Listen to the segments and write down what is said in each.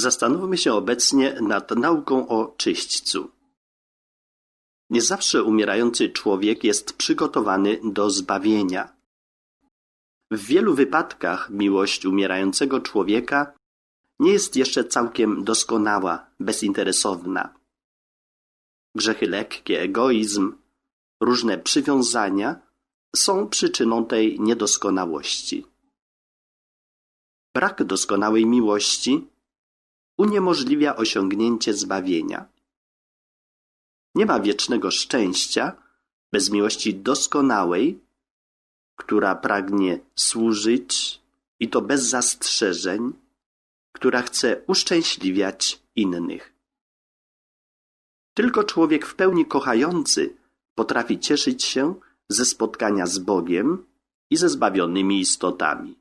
Zastanówmy się obecnie nad nauką o czyśćcu. Nie zawsze umierający człowiek jest przygotowany do zbawienia. W wielu wypadkach miłość umierającego człowieka nie jest jeszcze całkiem doskonała, bezinteresowna. Grzechy lekkie, egoizm, różne przywiązania są przyczyną tej niedoskonałości. Brak doskonałej miłości uniemożliwia osiągnięcie zbawienia. Nie ma wiecznego szczęścia bez miłości doskonałej, która pragnie służyć i to bez zastrzeżeń, która chce uszczęśliwiać innych. Tylko człowiek w pełni kochający potrafi cieszyć się ze spotkania z Bogiem i ze zbawionymi istotami.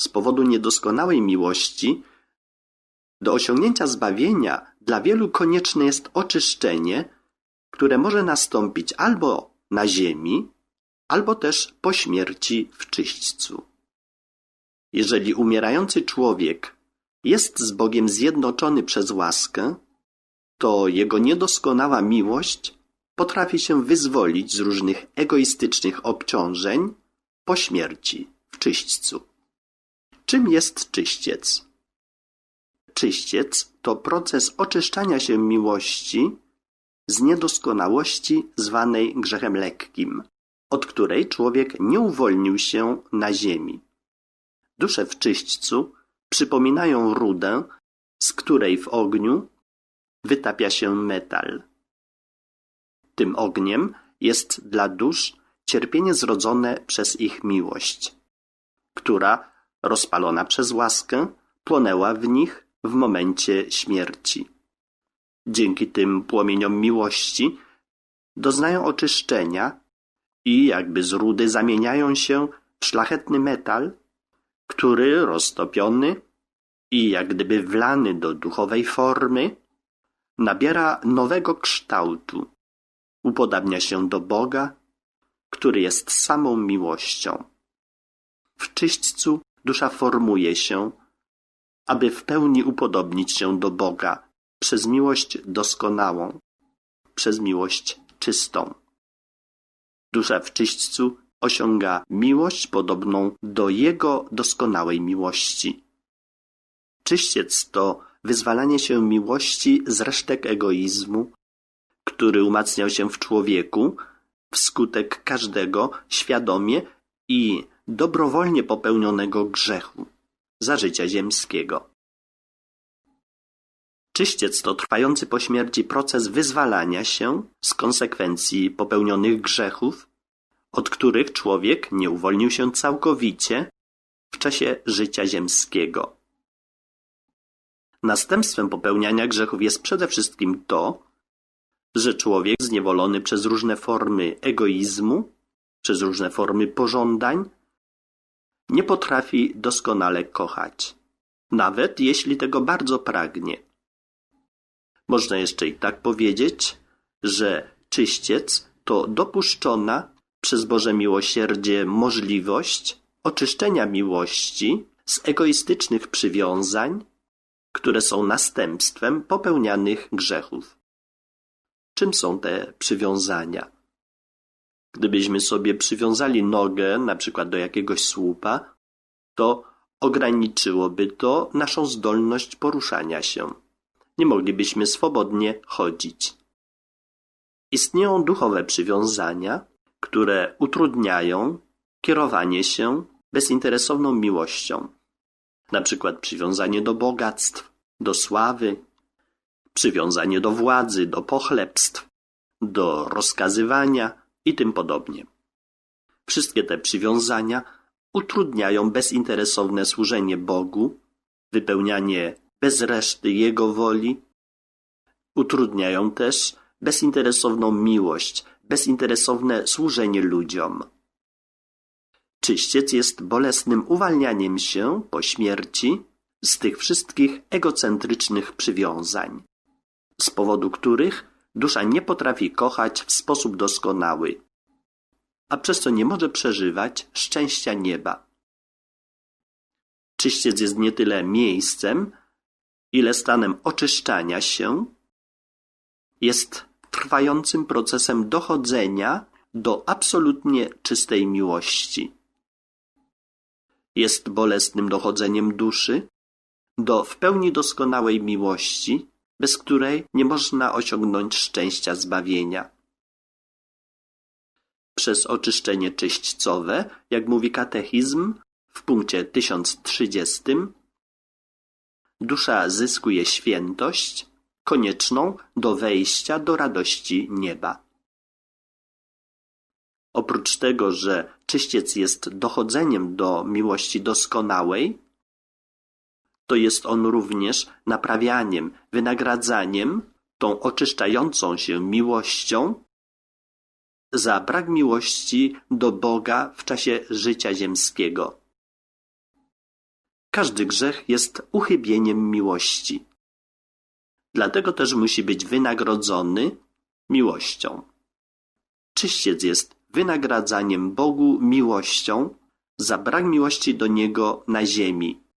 Z powodu niedoskonałej miłości do osiągnięcia zbawienia dla wielu konieczne jest oczyszczenie, które może nastąpić albo na ziemi, albo też po śmierci w czyśćcu. Jeżeli umierający człowiek jest z Bogiem zjednoczony przez łaskę, to jego niedoskonała miłość potrafi się wyzwolić z różnych egoistycznych obciążeń po śmierci w czyśćcu. Czym jest czyściec? Czyściec to proces oczyszczania się miłości z niedoskonałości zwanej grzechem lekkim, od której człowiek nie uwolnił się na ziemi. Dusze w czyśćcu przypominają rudę, z której w ogniu wytapia się metal. Tym ogniem jest dla dusz cierpienie zrodzone przez ich miłość, która, rozpalona przez łaskę, płonęła w nich w momencie śmierci. Dzięki tym płomieniom miłości doznają oczyszczenia i jakby z rudy zamieniają się w szlachetny metal, który roztopiony i jak gdyby wlany do duchowej formy, nabiera nowego kształtu, upodabnia się do Boga, który jest samą miłością. W czyśćcu dusza formuje się, aby w pełni upodobnić się do Boga przez miłość doskonałą, przez miłość czystą. Dusza w czyśćcu osiąga miłość podobną do Jego doskonałej miłości. Czyściec to wyzwalanie się miłości z resztek egoizmu, który umacniał się w człowieku wskutek każdego świadomie i dobrowolnie popełnionego grzechu za życia ziemskiego. Czyściec to trwający po śmierci proces wyzwalania się z konsekwencji popełnionych grzechów, od których człowiek nie uwolnił się całkowicie w czasie życia ziemskiego. Następstwem popełniania grzechów jest przede wszystkim to, że człowiek zniewolony przez różne formy egoizmu, przez różne formy pożądań, nie potrafi doskonale kochać, nawet jeśli tego bardzo pragnie. Można jeszcze i tak powiedzieć, że czyściec to dopuszczona przez Boże miłosierdzie możliwość oczyszczenia miłości z egoistycznych przywiązań, które są następstwem popełnianych grzechów. Czym są te przywiązania? Gdybyśmy sobie przywiązali nogę na przykład do jakiegoś słupa, to ograniczyłoby to naszą zdolność poruszania się. Nie moglibyśmy swobodnie chodzić. Istnieją duchowe przywiązania, które utrudniają kierowanie się bezinteresowną miłością, na przykład przywiązanie do bogactw, do sławy, przywiązanie do władzy, do pochlebstw, do rozkazywania i tym podobnie. Wszystkie te przywiązania utrudniają bezinteresowne służenie Bogu, wypełnianie bez reszty Jego woli, utrudniają też bezinteresowną miłość, bezinteresowne służenie ludziom. Czyściec jest bolesnym uwalnianiem się po śmierci z tych wszystkich egocentrycznych przywiązań z powodu których dusza nie potrafi kochać w sposób doskonały, a przez co nie może przeżywać szczęścia nieba. Czyściec jest nie tyle miejscem, ile stanem oczyszczania się jest trwającym procesem dochodzenia do absolutnie czystej miłości. Jest bolesnym dochodzeniem duszy do w pełni doskonałej miłości, bez której nie można osiągnąć szczęścia zbawienia. Przez oczyszczenie czyśćcowe, jak mówi katechizm w punkcie 1030, dusza zyskuje świętość konieczną do wejścia do radości nieba. Oprócz tego, że czyściec jest dochodzeniem do miłości doskonałej, to jest on również naprawianiem, wynagradzaniem tą oczyszczającą się miłością za brak miłości do Boga w czasie życia ziemskiego. Każdy grzech jest uchybieniem miłości. Dlatego też musi być wynagrodzony miłością. Czyściec jest wynagradzaniem Bogu miłością za brak miłości do Niego na ziemi.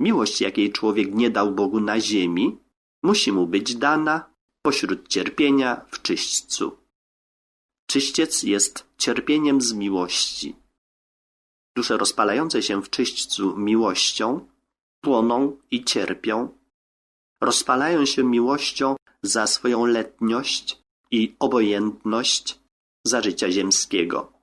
Miłość, jakiej człowiek nie dał Bogu na ziemi, musi mu być dana pośród cierpienia w czyśćcu. Czyściec jest cierpieniem z miłości. Dusze rozpalające się w czyśćcu miłością płoną i cierpią. Rozpalają się miłością za swoją letniość i obojętność za życia ziemskiego.